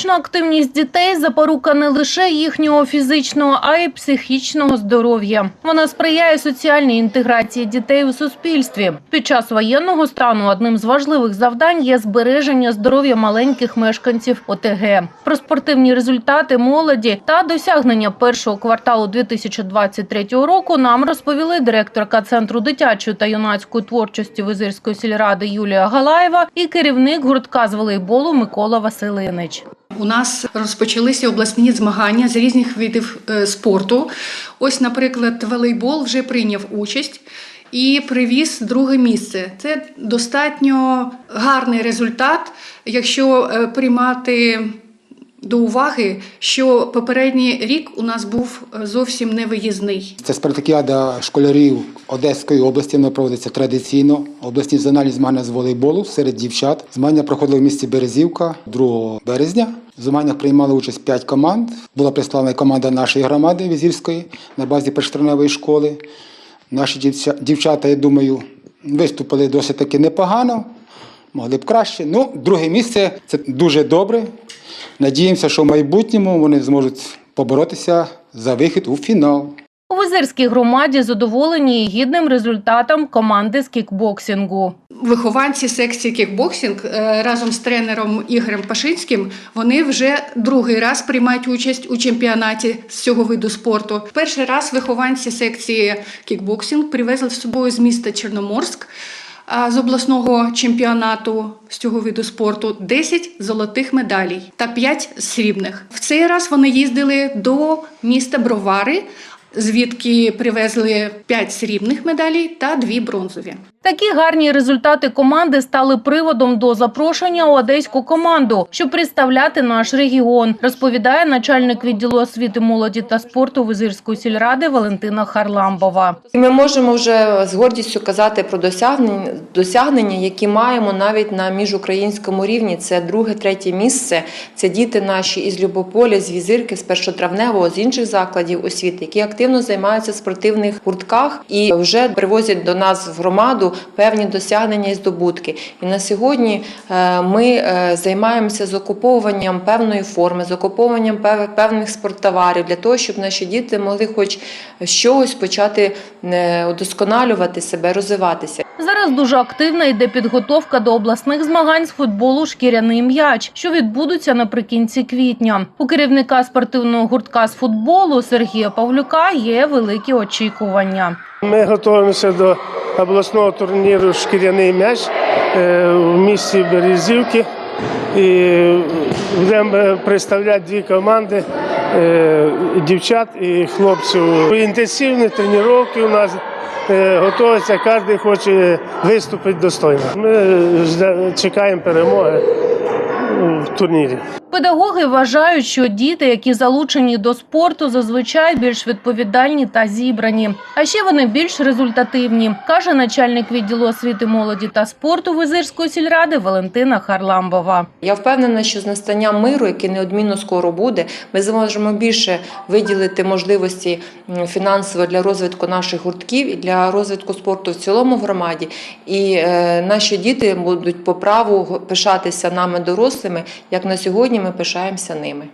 Фізична активність дітей запорука не лише їхнього фізичного, а й психічного здоров'я. Вона сприяє соціальній інтеграції дітей у суспільстві. Під час воєнного стану одним з важливих завдань є збереження здоров'я маленьких мешканців ОТГ. Про спортивні результати молоді та досягнення першого кварталу 2023 року нам розповіли директорка центру дитячої та юнацької творчості Визирської сільради Юлія Галаєва і керівник гуртка з волейболу Микола Василинич. У нас розпочалися обласні змагання з різних видів е, спорту. Ось, наприклад, волейбол вже прийняв участь і привіз друге місце. Це достатньо гарний результат, якщо е, приймати до уваги, що попередній рік у нас був е, зовсім не виїзний. Це спартакіада школярів Одеської області. Вона проводиться традиційно. Обласні зональні змагання з волейболу серед дівчат. Змагання проходили в місті Березівка 2 березня. В змаганнях приймали участь 5 команд. Була представлена команда нашої громади Візірської на базі першотравневої школи. Наші дівчата, я думаю, виступили досить таки непогано. Могли б краще. Ну, друге місце це дуже добре. Надіємося, що в майбутньому вони зможуть поборотися за вихід у фінал. У Визирській громаді задоволені і гідним результатом команди з кікбоксингу. Вихованці секції кікбоксинг е, разом з тренером Ігорем Пашинським вони вже другий раз приймають участь у чемпіонаті з цього виду спорту. Перший раз вихованці секції кікбоксинг привезли з собою з міста Чорноморськ. З обласного чемпіонату з цього виду спорту 10 золотих медалей та 5 срібних. В цей раз вони їздили до міста Бровари, звідки привезли 5 срібних медалей та 2 бронзові. Такі гарні результати команди стали приводом до запрошення у одеську команду, щоб представляти наш регіон, розповідає начальник відділу освіти, молоді та спорту Визирської сільради Валентина Харламбова. Ми можемо вже з гордістю казати про досягнення, досягнення, які маємо навіть на міжукраїнському рівні. Це друге, третє місце. Це діти наші із Любополя, з Візирки, з першотравневого, з інших закладів освіти, які активно займаються в спортивних гуртках і вже привозять до нас в громаду певні досягнення і здобутки. І на сьогодні е, ми займаємося займаємося закуповуванням певної форми, закуповуванням пев- певних спорттоварів для того, щоб наші діти могли хоч щось почати е, удосконалювати себе, розвиватися. Зараз дуже активна йде підготовка до обласних змагань з футболу «Шкіряний м'яч», що відбудуться наприкінці квітня. У керівника спортивного гуртка з футболу Сергія Павлюка є великі очікування. Ми готуємося до обласного турніру Шкіряний м'яч е, в місті Березівки. І будемо представляти дві команди е, дівчат і хлопців. Інтенсивні тренування у нас готуються, кожен хоче виступити достойно. Ми жда- чекаємо перемоги в турнірі. Педагоги вважають, що діти, які залучені до спорту, зазвичай більш відповідальні та зібрані. А ще вони більш результативні, каже начальник відділу освіти, молоді та спорту Визирської сільради Валентина Харламбова. Я впевнена, що з настанням миру, який неодмінно скоро буде, ми зможемо більше виділити можливості фінансово для розвитку наших гуртків і для розвитку спорту в цілому в громаді. І е, наші діти будуть по праву пишатися нами дорослими, як на сьогодні пишаємося ними.